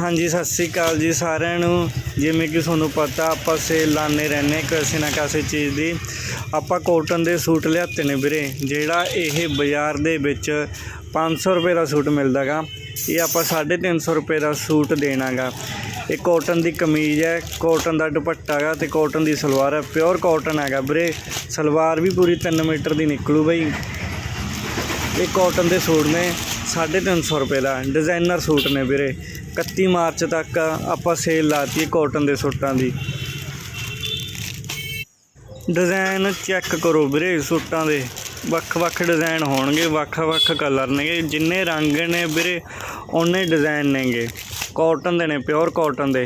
ਹਾਂਜੀ, ਸਤਿ ਸ੍ਰੀ ਅਕਾਲ ਜੀ ਸਾਰਿਆਂ ਨੂੰ। ਜਿਵੇਂ ਕਿ ਤੁਹਾਨੂੰ ਪਤਾ, ਆਪਾਂ ਸੇਲ ਲਾਣੇ ਰਹਿੰਦੇ ਕਿਸੇ ਨਾ ਕਿਸੇ ਚੀਜ਼ ਦੀ। ਆਪਾਂ ਕੋਟਨ ਦੇ ਸੂਟ ਲਿਆਤੇ ਨੇ ਵੀਰੇ, ਜਿਹੜਾ ਇਹ ਬਾਜ਼ਾਰ ਦੇ ਵਿੱਚ 500 ਰੁਪਏ ਦਾ ਸੂਟ ਮਿਲਦਾਗਾ। ਇਹ ਆਪਾਂ 350 ਰੁਪਏ ਦਾ ਸੂਟ ਦੇਣਾਗਾ। ਇਹ ਕੋਟਨ ਦੀ ਕਮੀਜ਼ ਹੈ, ਕੋਟਨ ਦਾ ਦੁਪੱਟਾ ਹੈਗਾ ਤੇ ਕੋਟਨ ਦੀ ਸਲਵਾਰ ਹੈ। ਪਿਓਰ ਕੋਟਨ ਹੈਗਾ ਵੀਰੇ। ਸਲਵਾਰ ਵੀ ਪੂਰੀ 3 ਮੀਟਰ ਦੀ ਨਿਕਲੂ ਬਈ। ਇਹ ਕੋਟਨ ਦੇ ਸੂਟ ਨੇ। 350 ਰੁਪਏ ਦਾ ਡਿਜ਼ਾਈਨਰ ਸੂਟ ਨੇ ਵੀਰੇ। 31 ਮਾਰਚ ਤੱਕ ਆਪਾਂ ਸੇਲ ਲਾਤੀ ਹੈ ਕਾਟਨ ਦੇ ਸੂਟਾਂ ਦੀ। ਡਿਜ਼ਾਈਨ ਚੈੱਕ ਕਰੋ ਵੀਰੇ ਸੂਟਾਂ ਦੇ। ਵੱਖ-ਵੱਖ ਡਿਜ਼ਾਈਨ ਹੋਣਗੇ ਵੱਖ-ਵੱਖ ਕਲਰ ਨੇਗੇ। ਜਿੰਨੇ ਰੰਗ ਨੇ ਵੀਰੇ ਉਹਨੇ ਡਿਜ਼ਾਈਨ ਨੇਗੇ। ਕਾਟਨ ਦੇ ਨੇ ਪਿਓਰ ਕਾਟਨ ਦੇ।